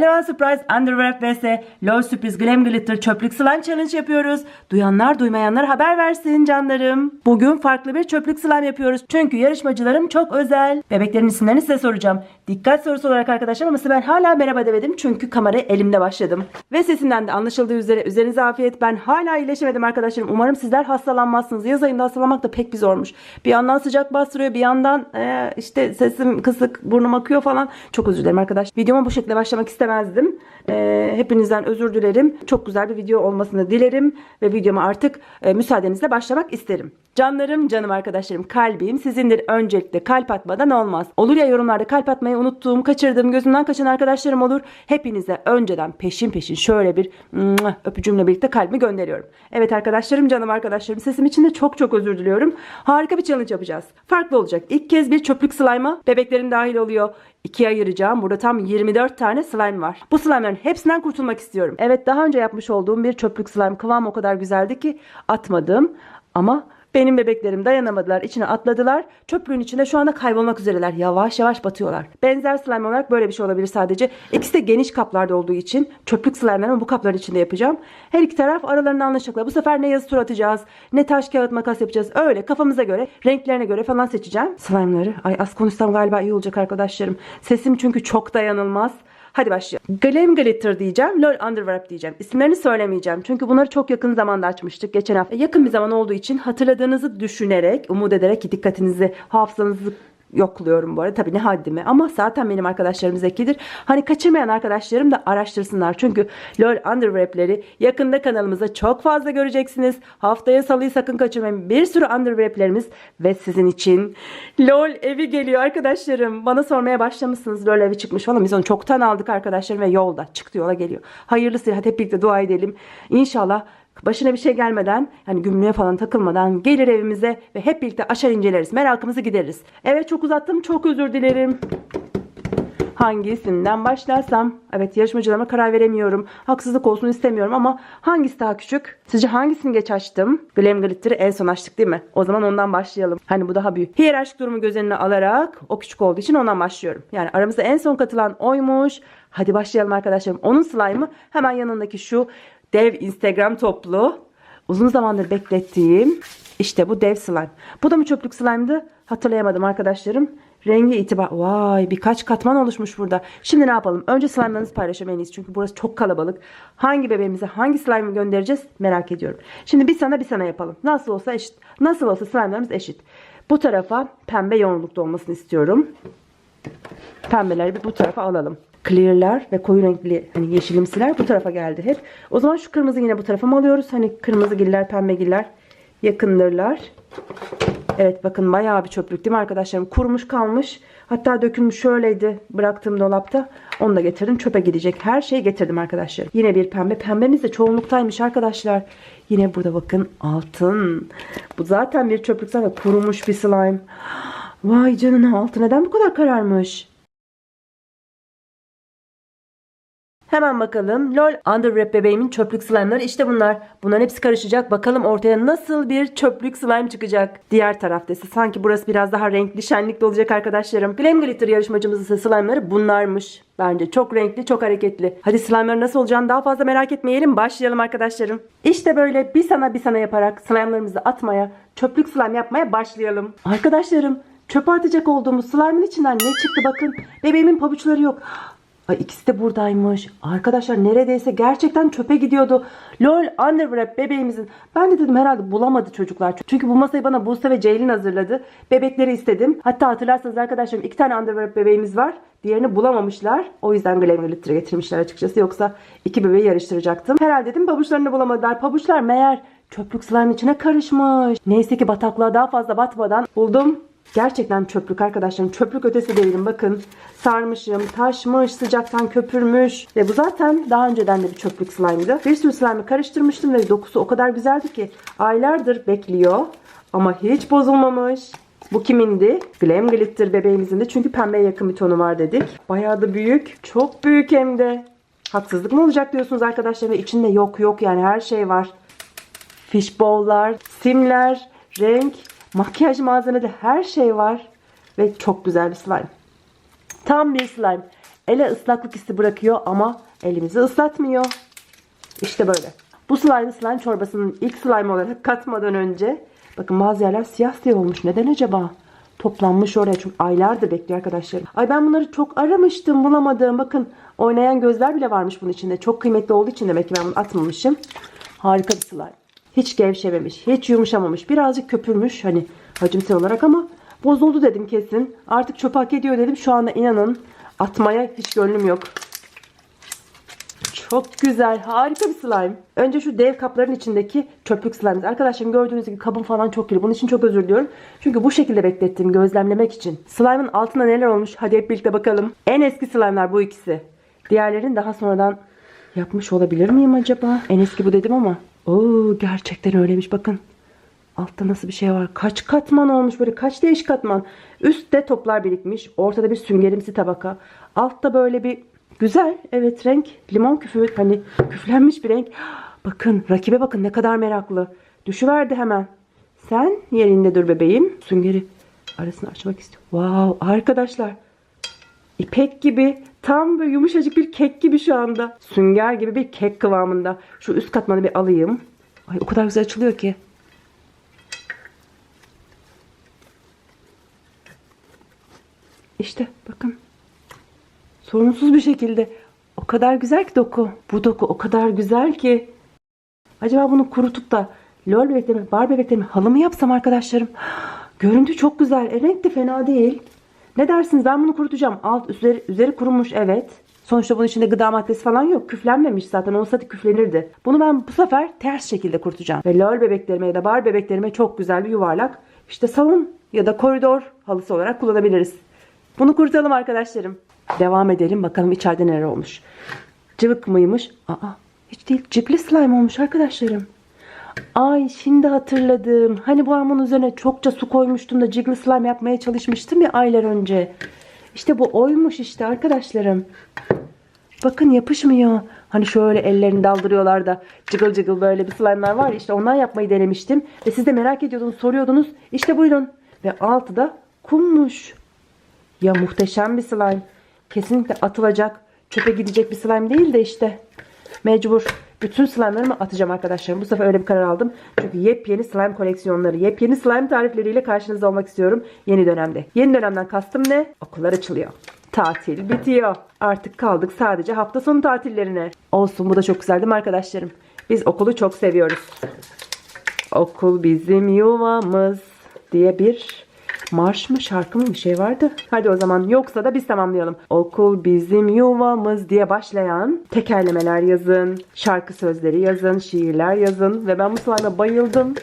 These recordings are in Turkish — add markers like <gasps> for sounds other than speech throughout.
Hello Surprise Underwrap vs. LOL Sürpriz Glam Glitter çöplük slime challenge yapıyoruz. Duyanlar duymayanlar haber versin canlarım. Bugün farklı bir çöplük slime yapıyoruz. Çünkü yarışmacılarım çok özel. Bebeklerin isimlerini size soracağım. Dikkat sorusu olarak arkadaşlar ama ben hala merhaba demedim. Çünkü kamerayı elimde başladım. Ve sesimden de anlaşıldığı üzere üzerinize afiyet. Ben hala iyileşemedim arkadaşlarım. Umarım sizler hastalanmazsınız. Yaz ayında hastalanmak da pek bir zormuş. Bir yandan sıcak bastırıyor bir yandan eee, işte sesim kısık burnum akıyor falan. Çok özür dilerim arkadaş. Videoma bu şekilde başlamak istemezdim. Eee, hepinizden özür dilerim. Çok güzel bir video olmasını dilerim. Ve videoma artık e, müsaadenizle başlamak isterim. Canlarım, canım arkadaşlarım, kalbim sizindir. Öncelikle kalp atmadan olmaz. Olur ya yorumlarda kalp atmayı unuttuğum, kaçırdığım, gözümden kaçan arkadaşlarım olur. Hepinize önceden peşin peşin şöyle bir öpücüğümle birlikte kalbimi gönderiyorum. Evet arkadaşlarım, canım arkadaşlarım sesim için de çok çok özür diliyorum. Harika bir challenge yapacağız. Farklı olacak. İlk kez bir çöplük slime'a bebeklerim dahil oluyor. İkiye ayıracağım. Burada tam 24 tane slime var. Bu slime'ların hepsinden kurtulmak istiyorum. Evet daha önce yapmış olduğum bir çöplük slime kıvam o kadar güzeldi ki atmadım. Ama benim bebeklerim dayanamadılar. içine atladılar. Çöplüğün içinde şu anda kaybolmak üzereler. Yavaş yavaş batıyorlar. Benzer slime olarak böyle bir şey olabilir sadece. İkisi de geniş kaplarda olduğu için çöplük slime'larımı bu kapların içinde yapacağım. Her iki taraf aralarında anlaşacaklar. Bu sefer ne yazı tur atacağız, ne taş kağıt makas yapacağız. Öyle kafamıza göre, renklerine göre falan seçeceğim. Slime'ları. Ay az konuşsam galiba iyi olacak arkadaşlarım. Sesim çünkü çok dayanılmaz. Hadi başlayalım. Glam Glitter diyeceğim. LOL Underwrap diyeceğim. İsimlerini söylemeyeceğim. Çünkü bunları çok yakın zamanda açmıştık. Geçen hafta. Yakın bir zaman olduğu için hatırladığınızı düşünerek, umut ederek ki dikkatinizi, hafızanızı yokluyorum bu arada. Tabii ne haddime ama zaten benim arkadaşlarım zekidir. Hani kaçırmayan arkadaşlarım da araştırsınlar. Çünkü LOL Underwrap'leri yakında kanalımızda çok fazla göreceksiniz. Haftaya salıyı sakın kaçırmayın. Bir sürü Underwrap'lerimiz ve sizin için LOL evi geliyor arkadaşlarım. Bana sormaya başlamışsınız LOL evi çıkmış falan. Biz onu çoktan aldık arkadaşlarım ve yolda çıktı yola geliyor. Hayırlısı hadi hep birlikte dua edelim. İnşallah başına bir şey gelmeden hani gümrüğe falan takılmadan gelir evimize ve hep birlikte aşağı inceleriz. Merakımızı gideriz. Evet çok uzattım. Çok özür dilerim. Hangisinden başlarsam? Evet yarışmacılarıma karar veremiyorum. Haksızlık olsun istemiyorum ama hangisi daha küçük? Sizce hangisini geç açtım? Glam Glitter'ı en son açtık değil mi? O zaman ondan başlayalım. Hani bu daha büyük. Hiyerarşik durumu göz önüne alarak o küçük olduğu için ondan başlıyorum. Yani aramızda en son katılan oymuş. Hadi başlayalım arkadaşlarım. Onun slime'ı hemen yanındaki şu dev Instagram toplu. Uzun zamandır beklettiğim işte bu dev slime. Bu da mı çöplük slime'dı? Hatırlayamadım arkadaşlarım. Rengi itibar. Vay birkaç katman oluşmuş burada. Şimdi ne yapalım? Önce slime'larınızı paylaşamayız. Çünkü burası çok kalabalık. Hangi bebeğimize hangi slime'ı göndereceğiz merak ediyorum. Şimdi bir sana bir sana yapalım. Nasıl olsa eşit. Nasıl olsa slime'larımız eşit. Bu tarafa pembe yoğunlukta olmasını istiyorum. Pembeleri bir bu tarafa alalım. Clear'lar ve koyu renkli hani yeşilimsiler bu tarafa geldi hep. O zaman şu kırmızı yine bu tarafa mı alıyoruz? Hani kırmızı giller, pembe giller yakındırlar. Evet bakın bayağı bir çöplük değil mi arkadaşlarım? Kurumuş kalmış. Hatta dökülmüş şöyleydi bıraktığım dolapta. Onu da getirdim. Çöpe gidecek. Her şeyi getirdim arkadaşlar. Yine bir pembe. Pembemiz de çoğunluktaymış arkadaşlar. Yine burada bakın altın. Bu zaten bir çöplük zaten kurumuş bir slime. Vay canına altı neden bu kadar kararmış? Hemen bakalım. LOL Underwrap bebeğimin çöplük slime'ları işte bunlar. Bunların hepsi karışacak. Bakalım ortaya nasıl bir çöplük slime çıkacak. Diğer tarafta ise sanki burası biraz daha renkli, şenlikli olacak arkadaşlarım. Glam Glitter yarışmacımızın ise slime'ları bunlarmış. Bence çok renkli, çok hareketli. Hadi slime'ların nasıl olacağını daha fazla merak etmeyelim. Başlayalım arkadaşlarım. İşte böyle bir sana bir sana yaparak slime'larımızı atmaya, çöplük slime yapmaya başlayalım. Arkadaşlarım, çöpe atacak olduğumuz slime'ın içinden ne çıktı bakın. Bebeğimin pabuçları yok. Ay ikisi de buradaymış. Arkadaşlar neredeyse gerçekten çöpe gidiyordu. LOL Underwrap bebeğimizin. Ben de dedim herhalde bulamadı çocuklar. Çünkü bu masayı bana Buse ve Ceylin hazırladı. Bebekleri istedim. Hatta hatırlarsanız arkadaşlarım iki tane Underwrap bebeğimiz var. Diğerini bulamamışlar. O yüzden Glam Glitter'ı getirmişler açıkçası. Yoksa iki bebeği yarıştıracaktım. Herhalde dedim pabuçlarını bulamadılar. Pabuçlar meğer çöplük suların içine karışmış. Neyse ki bataklığa daha fazla batmadan buldum. Gerçekten çöplük arkadaşlarım. Çöplük ötesi değilim. Bakın sarmışım, taşmış, sıcaktan köpürmüş. Ve bu zaten daha önceden de bir çöplük slime'dı. Bir sürü slime'ı karıştırmıştım ve dokusu o kadar güzeldi ki aylardır bekliyor. Ama hiç bozulmamış. Bu kimindi? Glam Glitter bebeğimizin de çünkü pembeye yakın bir tonu var dedik. Bayağı da büyük. Çok büyük hem de. Haksızlık mı olacak diyorsunuz arkadaşlar? Ve içinde yok yok yani her şey var. Fishbowl'lar, simler, renk, makyaj malzemede her şey var. Ve çok güzel bir slime. Tam bir slime. Ele ıslaklık hissi bırakıyor ama elimizi ıslatmıyor. İşte böyle. Bu slime slime çorbasının ilk slime olarak katmadan önce bakın bazı yerler siyah siyah olmuş. Neden acaba? Toplanmış oraya çünkü aylardır bekliyor arkadaşlarım. Ay ben bunları çok aramıştım bulamadım. Bakın oynayan gözler bile varmış bunun içinde. Çok kıymetli olduğu için demek ki ben bunu atmamışım. Harika bir slime. Hiç gevşememiş, hiç yumuşamamış. Birazcık köpürmüş hani hacimsel olarak ama bozuldu dedim kesin. Artık çöp hak ediyor dedim. Şu anda inanın atmaya hiç gönlüm yok. Çok güzel. Harika bir slime. Önce şu dev kapların içindeki çöplük slime. Arkadaşlarım gördüğünüz gibi kabım falan çok kirli. Bunun için çok özür diliyorum. Çünkü bu şekilde beklettim gözlemlemek için. Slime'ın altında neler olmuş? Hadi hep birlikte bakalım. En eski slime'lar bu ikisi. Diğerlerini daha sonradan yapmış olabilir miyim acaba? En eski bu dedim ama. Oo gerçekten öyleymiş bakın. Altta nasıl bir şey var? Kaç katman olmuş böyle kaç değişik katman. Üstte toplar birikmiş. Ortada bir süngerimsi tabaka. Altta böyle bir güzel evet renk limon küfü hani küflenmiş bir renk. Bakın rakibe bakın ne kadar meraklı. Düşüverdi hemen. Sen yerinde dur bebeğim. Süngeri arasını açmak istiyor. Wow arkadaşlar. İpek gibi tam böyle yumuşacık bir kek gibi şu anda. Sünger gibi bir kek kıvamında. Şu üst katmanı bir alayım. Ay o kadar güzel açılıyor ki. İşte bakın. Sorunsuz bir şekilde. O kadar güzel ki doku. Bu doku o kadar güzel ki. Acaba bunu kurutup da lol bebeklerimi, bar bebeklerimi halı mı yapsam arkadaşlarım? <gasps> Görüntü çok güzel. E, renk de fena değil. Ne dersiniz? Ben bunu kurutacağım. Alt üzeri, üzeri kurumuş evet. Sonuçta bunun içinde gıda maddesi falan yok. Küflenmemiş zaten. Olsaydı küflenirdi. Bunu ben bu sefer ters şekilde kurutacağım. Ve lol bebeklerime ya da bar bebeklerime çok güzel bir yuvarlak işte salon ya da koridor halısı olarak kullanabiliriz. Bunu kurutalım arkadaşlarım. Devam edelim bakalım içeride neler olmuş. Cıvık mıymış? Aa hiç değil. Cipli slime olmuş arkadaşlarım. Ay şimdi hatırladım. Hani bu hamurun üzerine çokça su koymuştum da cigli slime yapmaya çalışmıştım ya aylar önce. İşte bu oymuş işte arkadaşlarım. Bakın yapışmıyor. Hani şöyle ellerini daldırıyorlar da cıgıl cıgıl böyle bir slime'lar var işte ondan yapmayı denemiştim. Ve siz de merak ediyordunuz soruyordunuz. İşte buyurun. Ve altı da kummuş. Ya muhteşem bir slime. Kesinlikle atılacak, çöpe gidecek bir slime değil de işte. Mecbur. Bütün slime'larımı atacağım arkadaşlarım. Bu sefer öyle bir karar aldım. Çünkü yepyeni slime koleksiyonları, yepyeni slime tarifleriyle karşınızda olmak istiyorum yeni dönemde. Yeni dönemden kastım ne? Okullar açılıyor. Tatil bitiyor. Artık kaldık sadece hafta sonu tatillerine. Olsun bu da çok güzel değil mi arkadaşlarım? Biz okulu çok seviyoruz. Okul bizim yuvamız diye bir marş mı şarkı mı bir şey vardı. Hadi o zaman yoksa da biz tamamlayalım. Okul bizim yuvamız diye başlayan tekerlemeler yazın, şarkı sözleri yazın, şiirler yazın ve ben bu slime'a bayıldım.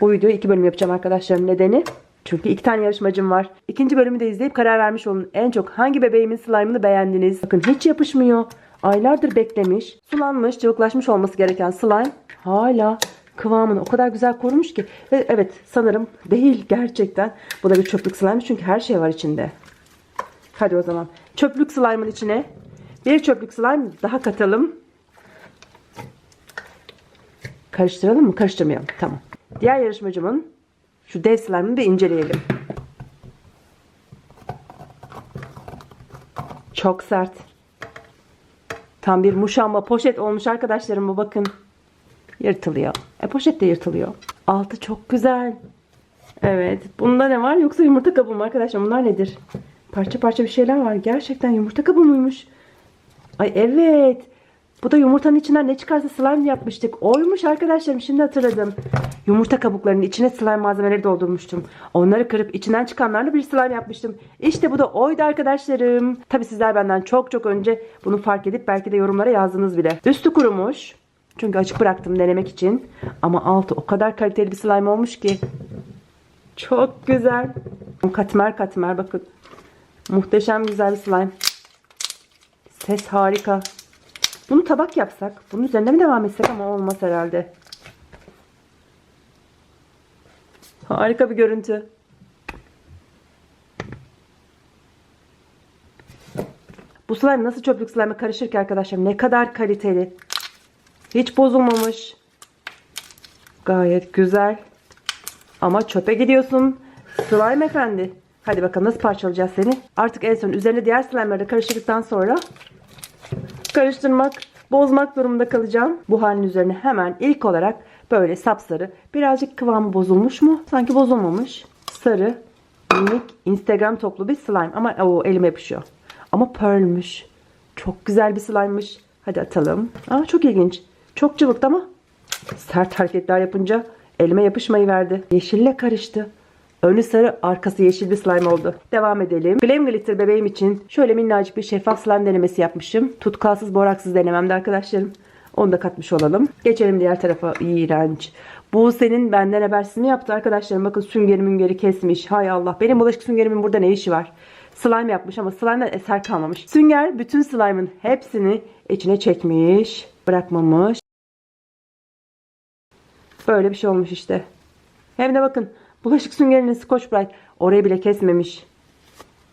Bu videoyu iki bölüm yapacağım arkadaşlarım. Nedeni? Çünkü iki tane yarışmacım var. İkinci bölümü de izleyip karar vermiş olun. En çok hangi bebeğimin slime'ını beğendiniz? Bakın hiç yapışmıyor. Aylardır beklemiş. Sulanmış, cıvıklaşmış olması gereken slime hala kıvamını o kadar güzel korumuş ki. Ve evet sanırım değil gerçekten. Bu da bir çöplük slime çünkü her şey var içinde. Hadi o zaman. Çöplük slime'ın içine bir çöplük slime daha katalım. Karıştıralım mı? Karıştırmayalım. Tamam. Diğer yarışmacımın şu dev slime'ını bir inceleyelim. Çok sert. Tam bir muşamba poşet olmuş arkadaşlarım bu bakın. Yırtılıyor. E poşet de yırtılıyor. Altı çok güzel. Evet. Bunda ne var? Yoksa yumurta kabuğu mu arkadaşlar? Bunlar nedir? Parça parça bir şeyler var. Gerçekten yumurta kabuğu muymuş? Ay evet. Bu da yumurtanın içinden ne çıkarsa slime yapmıştık. Oymuş arkadaşlarım şimdi hatırladım. Yumurta kabuklarının içine slime malzemeleri doldurmuştum. Onları kırıp içinden çıkanlarla bir slime yapmıştım. İşte bu da oydu arkadaşlarım. Tabi sizler benden çok çok önce bunu fark edip belki de yorumlara yazdınız bile. Üstü kurumuş. Çünkü açık bıraktım denemek için. Ama altı o kadar kaliteli bir slime olmuş ki. Çok güzel. Katmer katmer bakın. Muhteşem güzel bir slime. Ses harika. Bunu tabak yapsak. Bunun üzerinde mi devam etsek ama olmaz herhalde. Harika bir görüntü. Bu slime nasıl çöplük slime karışır ki arkadaşlar? Ne kadar kaliteli. Hiç bozulmamış. Gayet güzel. Ama çöpe gidiyorsun. Slime efendi. Hadi bakalım nasıl parçalayacağız seni. Artık en son üzerine diğer slime'ları karıştırdıktan sonra karıştırmak, bozmak durumunda kalacağım. Bu halin üzerine hemen ilk olarak böyle sapsarı, birazcık kıvamı bozulmuş mu? Sanki bozulmamış. Sarı, minik, Instagram toplu bir slime ama o elime yapışıyor. Ama pearlmüş. Çok güzel bir slime'mış. Hadi atalım. Aa çok ilginç. Çok cıvıktı ama sert hareketler yapınca elime yapışmayı verdi. Yeşille karıştı. Önü sarı, arkası yeşil bir slime oldu. Devam edelim. Flame Glitter bebeğim için şöyle minnacık bir şeffaf slime denemesi yapmışım. Tutkalsız, boraksız denememde arkadaşlarım. Onu da katmış olalım. Geçelim diğer tarafa. İğrenç. Bu senin benden habersiz mi yaptı arkadaşlarım? Bakın süngeri müngeri kesmiş. Hay Allah. Benim bulaşık süngerimin burada ne işi var? Slime yapmış ama slime'den eser kalmamış. Sünger bütün slime'ın hepsini içine çekmiş. Bırakmamış. Böyle bir şey olmuş işte. Hem de bakın bulaşık süngerinin Scotch Brite orayı bile kesmemiş.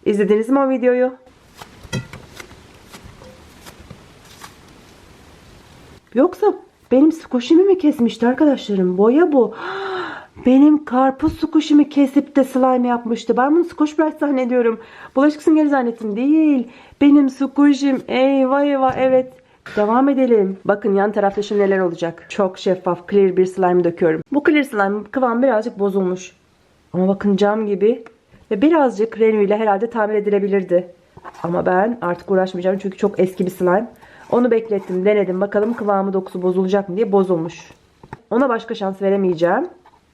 İzlediniz mi o videoyu? Yoksa benim squishimi mi kesmişti arkadaşlarım? Boya bu. <gasps> Benim karpuz squishimi kesip de slime yapmıştı. Ben bunu squash bright zannediyorum. Bulaşık süngeri zannettim. Değil. Benim squishim. Eyvah eyvah evet. Devam edelim. Bakın yan tarafta şimdi neler olacak. Çok şeffaf clear bir slime döküyorum. Bu clear slime kıvam birazcık bozulmuş. Ama bakın cam gibi. Ve birazcık ile herhalde tamir edilebilirdi. Ama ben artık uğraşmayacağım çünkü çok eski bir slime. Onu beklettim, denedim. Bakalım kıvamı dokusu bozulacak mı diye bozulmuş. Ona başka şans veremeyeceğim.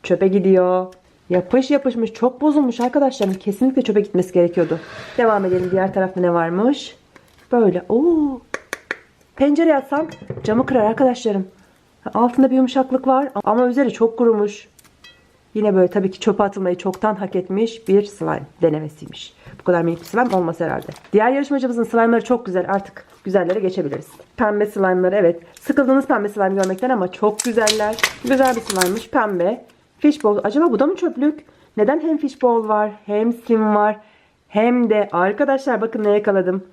Çöpe gidiyor. Yapış yapışmış. Çok bozulmuş arkadaşlarım. Kesinlikle çöpe gitmesi gerekiyordu. Devam edelim. Diğer tarafta ne varmış? Böyle. Oo. Pencere yatsam camı kırar arkadaşlarım. Altında bir yumuşaklık var ama üzeri çok kurumuş. Yine böyle tabii ki çöpe atılmayı çoktan hak etmiş bir slime denemesiymiş. Bu kadar minik bir slime olmaz herhalde. Diğer yarışmacımızın slime'ları çok güzel. Artık güzellere geçebiliriz. Pembe slime'ları evet. Sıkıldığınız pembe slime görmekten ama çok güzeller. Güzel bir slime'mış pembe. Fishbowl. Acaba bu da mı çöplük? Neden hem fishbowl var hem sim var hem de arkadaşlar bakın ne yakaladım.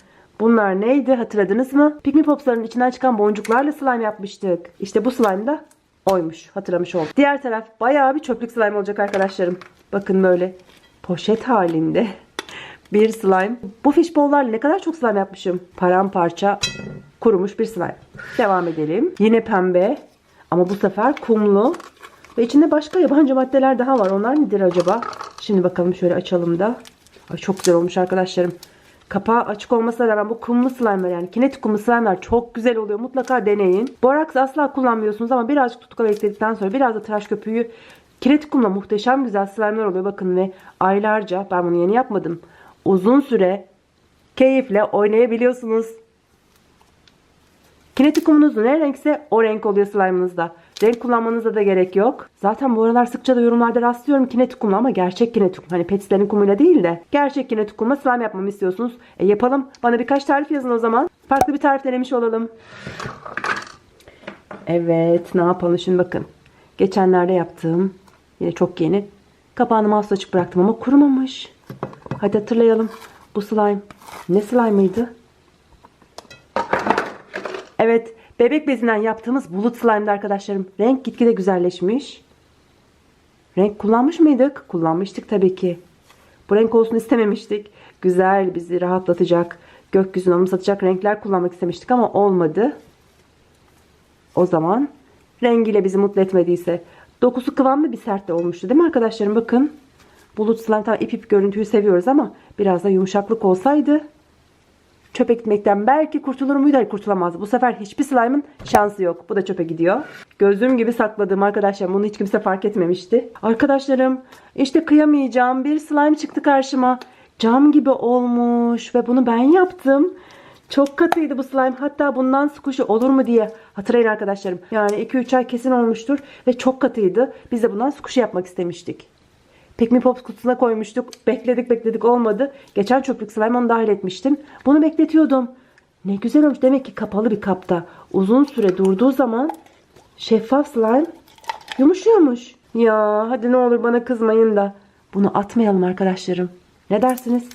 Bunlar neydi hatırladınız mı? Pikmi Pops'ların içinden çıkan boncuklarla slime yapmıştık. İşte bu slime da oymuş. Hatırlamış oldum. Diğer taraf bayağı bir çöplük slime olacak arkadaşlarım. Bakın böyle poşet halinde <laughs> bir slime. Bu fishbowl'larla ne kadar çok slime yapmışım. Paramparça kurumuş bir slime. Devam edelim. Yine pembe ama bu sefer kumlu. Ve içinde başka yabancı maddeler daha var. Onlar nedir acaba? Şimdi bakalım şöyle açalım da. Ay çok güzel olmuş arkadaşlarım. Kapağı açık olmasına rağmen bu kumlu slime'lar yani kinetik kumlu slime'lar çok güzel oluyor. Mutlaka deneyin. Boraks asla kullanmıyorsunuz ama birazcık tutkal ekledikten sonra biraz da tıraş köpüğü kinetik kumla muhteşem güzel slime'lar oluyor. Bakın ve aylarca ben bunu yeni yapmadım. Uzun süre keyifle oynayabiliyorsunuz. Kinetik kumunuz ne renkse o renk oluyor slime'ınızda. Renk kullanmanıza da gerek yok. Zaten bu aralar sıkça da yorumlarda rastlıyorum kinetik kumla ama gerçek kinetik kum. Hani petitlerin kumuyla değil de gerçek kinetik kumla slime yapmamı istiyorsunuz. E yapalım. Bana birkaç tarif yazın o zaman. Farklı bir tarif denemiş olalım. Evet ne yapalım şimdi bakın. Geçenlerde yaptığım yine çok yeni. Kapağını mouse açık bıraktım ama kurumamış. Hadi hatırlayalım. Bu slime ne slime'ıydı? Evet, bebek bezinden yaptığımız bulut slime'dı arkadaşlarım. Renk gitgide güzelleşmiş. Renk kullanmış mıydık? Kullanmıştık tabii ki. Bu renk olsun istememiştik. Güzel, bizi rahatlatacak, gökyüzünü anımsatacak renkler kullanmak istemiştik ama olmadı. O zaman rengiyle bizi mutlu etmediyse dokusu kıvamlı bir sert de olmuştu değil mi arkadaşlarım? Bakın. Bulut slime tamam ip ip görüntüyü seviyoruz ama biraz da yumuşaklık olsaydı çöpe gitmekten belki kurtulur muydu? Hayır kurtulamazdı. Bu sefer hiçbir slime'ın şansı yok. Bu da çöpe gidiyor. Gözüm gibi sakladığım arkadaşlar bunu hiç kimse fark etmemişti. Arkadaşlarım işte kıyamayacağım bir slime çıktı karşıma. Cam gibi olmuş ve bunu ben yaptım. Çok katıydı bu slime. Hatta bundan squishy olur mu diye hatırlayın arkadaşlarım. Yani 2-3 ay kesin olmuştur ve çok katıydı. Biz de bundan squishy yapmak istemiştik. Pikmi Pops kutusuna koymuştuk. Bekledik bekledik olmadı. Geçen çöplük slime dahil etmiştim. Bunu bekletiyordum. Ne güzel olmuş. Demek ki kapalı bir kapta uzun süre durduğu zaman şeffaf slime yumuşuyormuş. Ya hadi ne olur bana kızmayın da bunu atmayalım arkadaşlarım. Ne dersiniz?